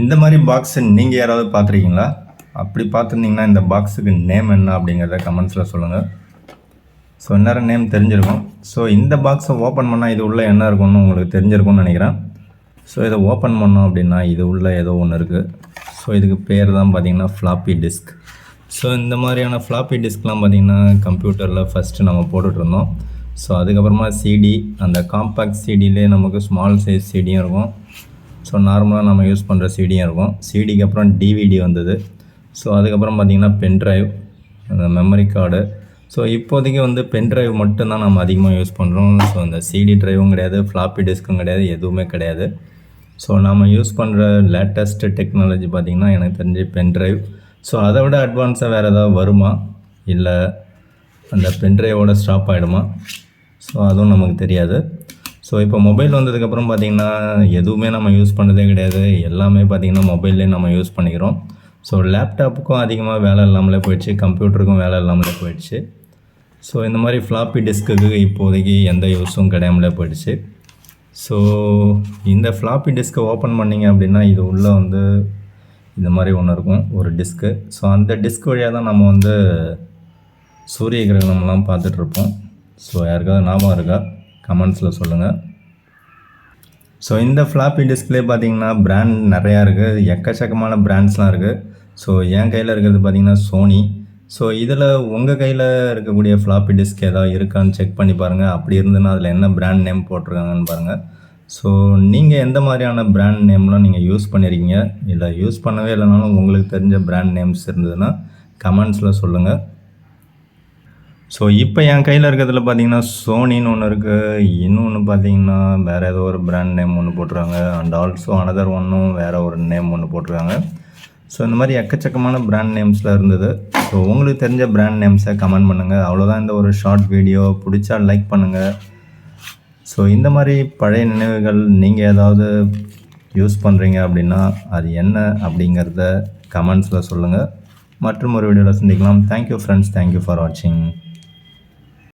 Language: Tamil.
இந்த மாதிரி பாக்ஸை நீங்கள் யாராவது பார்த்துருக்கீங்களா? அப்படி பார்த்துருந்தீங்கன்னா இந்த பாக்ஸுக்கு நேம் என்ன அப்படிங்கிறத கமெண்ட்ஸில் சொல்லுங்கள் ஸோ இந்நேரம் நேம் தெரிஞ்சிருக்கும். ஸோ இந்த பாக்ஸை ஓப்பன் பண்ணால் இது உள்ளே என்ன இருக்கும்னு உங்களுக்கு தெரிஞ்சிருக்கும்னு நினைக்கிறேன். ஸோ இதை ஓப்பன் பண்ணோம் அப்படின்னா இது உள்ளே ஏதோ ஒன்று இருக்குது ஸோ இதுக்கு பேர் தான் பார்த்தீங்கன்னா ஃப்ளாப்பி டிஸ்க் ஸோ இந்த மாதிரியான ஃப்ளாப்பி டிஸ்க்லாம் பார்த்தீங்கன்னா கம்ப்யூட்டரில் ஃபஸ்ட்டு நம்ம போட்டுட்ருந்தோம் ஸோ அதுக்கப்புறமா சிடி அந்த காம்பேக்ட் சிடிலே நமக்கு ஸ்மால் சைஸ் சிடியும் இருக்கும். ஸோ நார்மலாக நம்ம யூஸ் பண்ணுற சிடியும் இருக்கும். சிடிக்கு அப்புறம் டிவிடி வந்தது. ஸோ அதுக்கப்புறம் பார்த்திங்கன்னா பென்ட்ரைவ் அந்த மெமரி கார்டு ஸோ இப்போதைக்கு வந்து பென்ட்ரைவ் மட்டும்தான் நம்ம அதிகமாக யூஸ் பண்ணுறோம் ஸோ அந்த சிடி ட்ரைவும் கிடையாது ஃப்ளாப்பி டிஸ்க்கும் கிடையாது எதுவுமே கிடையாது. ஸோ நம்ம யூஸ் பண்ணுற லேட்டஸ்ட்டு டெக்னாலஜி பார்த்திங்கன்னா எனக்கு தெரிஞ்சு பென்ட்ரைவ் ஸோ அதை விட அட்வான்ஸாக வேறு ஏதாவது வருமா? இல்லை அந்த பென்ட்ரைவோட ஸ்டாப் ஆகிடுமா ஸோ அதுவும் நமக்கு தெரியாது. ஸோ இப்போ மொபைல் வந்ததுக்கப்புறம் பார்த்திங்கன்னா எதுவுமே நம்ம யூஸ் பண்ணதே கிடையாது. எல்லாமே பார்த்திங்கன்னா மொபைல்லே நம்ம யூஸ் பண்ணிக்கிறோம். ஸோ லேப்டாப்புக்கும் அதிகமாக வேலை இல்லாமலே போயிடுச்சு. கம்ப்யூட்டருக்கும் வேலை இல்லாமலே போயிடுச்சு. ஸோ இந்த மாதிரி ஃப்ளாப்பி டிஸ்க்குக்கு இப்போதைக்கு எந்த யூஸும் கிடையாமலே போயிடுச்சு. ஸோ இந்த ஃப்ளாப்பி டிஸ்க்கை ஓப்பன் பண்ணிங்க அப்படின்னா இது உள்ளே வந்து இந்த மாதிரி ஒன்று இருக்கும். ஒரு டிஸ்க்கு ஸோ அந்த டிஸ்க் வழியாக தான் நம்ம வந்து சூரிய கிரகணம்லாம் பார்த்துட்ருப்போம் ஸோ யாருக்காவது ஞாபகம் இருக்கா? கமெண்ட்ஸில் சொல்லுங்கள் ஸோ இந்த ஃப்ளாப்பி டிஸ்பிளே பார்த்தீங்கன்னா பிராண்ட் நிறையா இருக்குது எக்கச்சக்கமான பிராண்ட்ஸ்லாம் இருக்குது ஸோ என் கையில் இருக்கிறது பார்த்தீங்கன்னா சோனி ஸோ இதில் உங்கள் கையில் இருக்கக்கூடிய ஃப்ளாப்பி டிஸ்க் ஏதாவது இருக்கான்னு செக் பண்ணி பாருங்கள் அப்படி இருந்ததுன்னா அதில் என்ன பிராண்ட் நேம் போட்டிருக்காங்கன்னு பாருங்கள் ஸோ நீங்கள் எந்த மாதிரியான பிராண்ட் நேம்லாம் நீங்கள் யூஸ் பண்ணியிருக்கீங்க இல்லை யூஸ் பண்ணவே இல்லைனாலும் உங்களுக்கு தெரிஞ்ச பிராண்ட் நேம்ஸ் இருந்ததுன்னா கமெண்ட்ஸில் சொல்லுங்கள் ஸோ இப்போ என் கையில் இருக்கிறதுல பார்த்தீங்கன்னா சோனின்னு ஒன்று இருக்குது இன்னொன்று பார்த்தீங்கன்னா வேறு ஏதோ ஒரு பிராண்ட் நேம் ஒன்று போட்டிருக்காங்க. அண்ட் ஆல்சோ அனதர் ஒன்றும் வேறு ஒரு நேம் ஒன்று போட்டிருக்காங்க. ஸோ இந்த மாதிரி எக்கச்சக்கமான பிராண்ட் நேம்ஸில் இருந்தது. ஸோ உங்களுக்கு தெரிஞ்ச பிராண்ட் நேம்ஸை கமெண்ட் பண்ணுங்கள் அவ்வளோதான் இந்த ஒரு ஷார்ட் வீடியோ பிடிச்சா லைக் பண்ணுங்கள் ஸோ இந்த மாதிரி பழைய நினைவுகள் நீங்கள் ஏதாவது யூஸ் பண்ணுறீங்க அப்படின்னா அது என்ன அப்படிங்கிறத கமெண்ட்ஸில் சொல்லுங்கள் மற்றும் ஒரு வீடியோவில் சந்திக்கலாம். தேங்க்யூ ஃப்ரெண்ட்ஸ் தேங்க்யூ ஃபார் வாட்சிங்